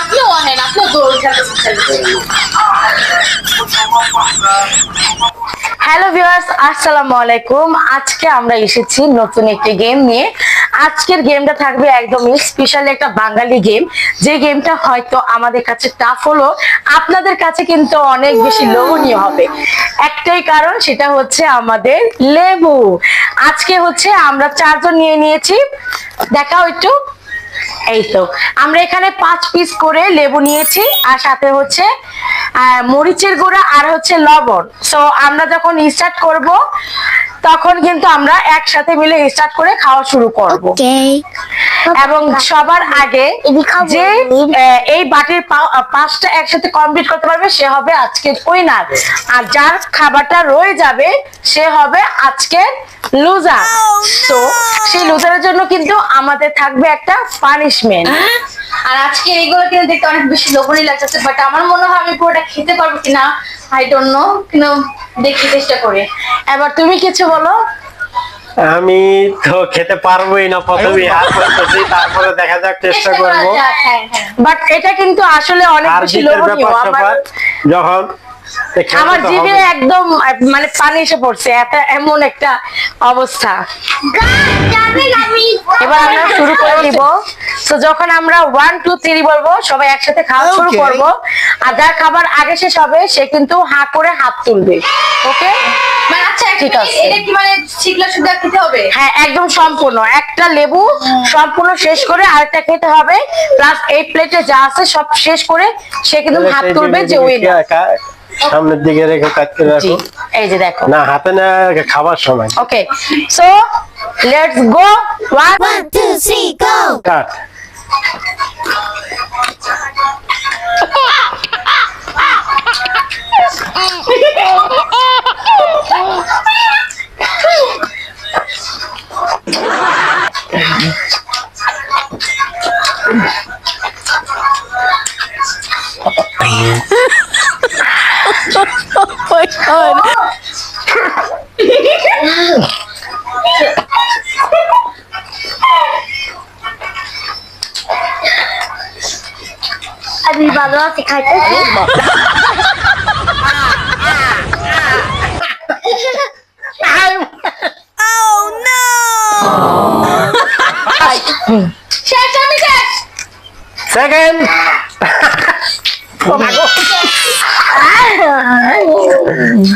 আপনিও আনেন, আপনিও হ্যালো ভিউয়ার্স, আসসালামু আলাইকুম। আজকে আমরা এসেছি নতুন একটি গেম নিয়ে। আজকের গেমটা থাকবে একদমই স্পেশাল একটা বাঙালি গেম যে গেমটা হয়তো আমাদের কাছে টাফ হলো, আপনাদের কাছে কিন্তু অনেক বেশি লোভনীয় হবে। একটাই কারণ, সেটা হচ্ছে আমাদের লেবু। আজকে হচ্ছে আমরা চারজন নিয়ে নিয়েছি। দেখাও একটু। এই তো আমরা এখানে পাঁচ পিস করে লেবু নিয়েছি আর সাথে হচ্ছে মরিচের গুঁড়া আর হচ্ছে লবণ। সো আমরা যখন স্টার্ট করব তখন কিন্তু আমরা একসাথে মিলে স্টার্ট করে খাওয়া শুরু করব। এবং সবার আগে যে এই বাটির পাঁচটা একসাথে কমপ্লিট করতে পারবে সে হবে আজকের উইনার আর যার খাবারটা রয়ে যাবে সে হবে আজকের লুজার তো সেই লুজারের জন্য কিন্তু আমাদের থাকবে একটা পানিশমেন্ট আর আজকে এইগুলো কিন্তু দেখতে অনেক বেশি লোভনীয় লাগতেছে বাট আমার মনে হয় আমি পুরোটা খেতে পারব কিনা আই ডোন্ট নো কিন্তু দেখি চেষ্টা করে। এবার তুমি কিছু বলো। আমি তো খেতে পারবোই না প্রথমে আর করতেছি তারপরে দেখা যাক চেষ্টা করা করব। যাক, হ্যাঁ হ্যাঁ। বাট এটা কিন্তু আসলে অনেক বেশি লোভনীয় আমার যখন আমার জিভে একদম মানে পানি এসে পড়ছে এত এমন একটা অবস্থা। এবার আমরা শুরু করে দিব। তো যখন আমরা ওয়ান টু থ্রি বলব সবাই একসাথে খাওয়া শুরু. করব। আর যার খাবার আগে শেষ হবে সে কিন্তু হা করে হাত তুলবে। ওকে মানে আচ্ছা ঠিক ঠিক আছে। আছে। এটা কি মানে শিখলা শুধু খেতে হবে? হ্যাঁ একদম সম্পূর্ণ। একটা লেবু সম্পূর্ণ শেষ করে আরেকটা খেতে হবে। প্লাস এই প্লেটে যা আছে সব শেষ করে সে কিন্তু হাত তুলবে যে উইনার সামনের দিকে রেখে কাটতে করে রাখো। এই যে দেখো। না হাতে না খাবার সময়। Okay so let's go one One, two, three, go! কাট আমি ভালো আছি খাইতে শেষ আমি শেষ 啊你怎么了你